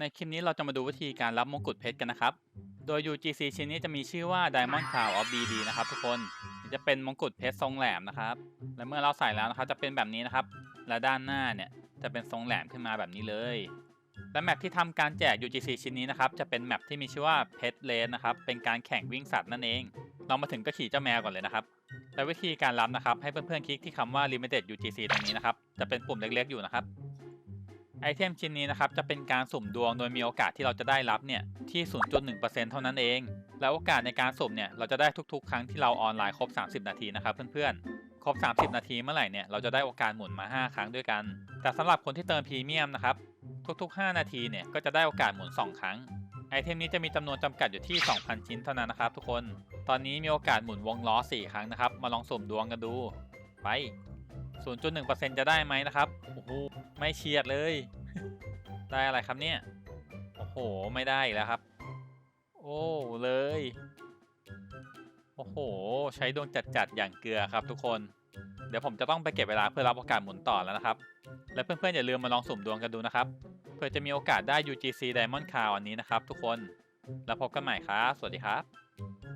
ในคลิปนี้เราจะมาดูวิธีการรับมงกุฎเพชรกันนะครับ โดย UGC ชิ้นนี้จะมีชื่อว่า Diamond Crown of BD นะครับทุกคนจะเป็นมงกุฎเพชรทรงแหลมนะครับ และเมื่อเราใส่แล้วนะครับจะเป็นแบบนี้นะครับ และด้านหน้าเนี่ยจะเป็นทรงแหลมขึ้นมาแบบนี้เลย และแมปที่ทำการแจก UGC ชิ้นนี้นะครับจะเป็นแมปที่มีชื่อว่าเพชรเลนนะครับ เป็นการแข่งวิ่งสัตว์นั่นเอง เรามาถึงก็ขี่เจ้าแมวก่อนเลยนะครับ และวิธีการรับนะครับให้เพื่อนๆคลิกที่คำว่า limited UGC ตรงนี้นะครับ จะเป็นปุ่มเล็กๆอยู่นะครับ ไอเทมชิ้นนี้นะครับจะเป็นการสุ่มดวงโดยมีโอกาสที่เราจะได้รับเนี่ยที่ 0.1%เท่านั้นเอง แล้วโอกาสในการสุ่มเนี่ยเราจะได้ทุกๆ ครั้งที่เราออนไลน์ครบ 30 นาทีนะครับเพื่อนๆ ครบ 30 นาทีเมื่อไหร่เนี่ยเราจะได้โอกาสหมุนมา 5 ครั้งด้วยกัน แต่สำหรับคนที่เติมพรีเมียมนะครับทุกๆ 5 นาทีเนี่ยก็จะได้โอกาสหมุน 2 ครั้งไอเทมนี้จะมีจำนวนจำกัดอยู่ที่ 2,000 ชิ้นเท่านั้นนะครับทุกคน ตอนนี้มีโอกาสหมุนวงล้อ 4 ครั้งนะครับ มาลองสุ่มดวงกันดู ไป 0.1%จะได้ไหมนะครับ ไม่เฉียดเลย ได้อะไรครับเนี่ย โอ้โห ไม่ได้อีกแล้วครับ โอ้เลย โอ้โห ใช้ดวงจัดๆ อย่างเกลือครับทุกคน เดี๋ยวผมจะต้องไปเก็บเวลาเพื่อรับโอกาสหมุนต่อแล้วนะครับ และเพื่อนๆ อย่าลืมมาลองสุ่มดวงกันดูนะครับ เพื่อจะมีโอกาสได้ UGC Diamond Crown อันนี้นะครับทุกคน แล้วพบกันใหม่ครับ สวัสดีครับ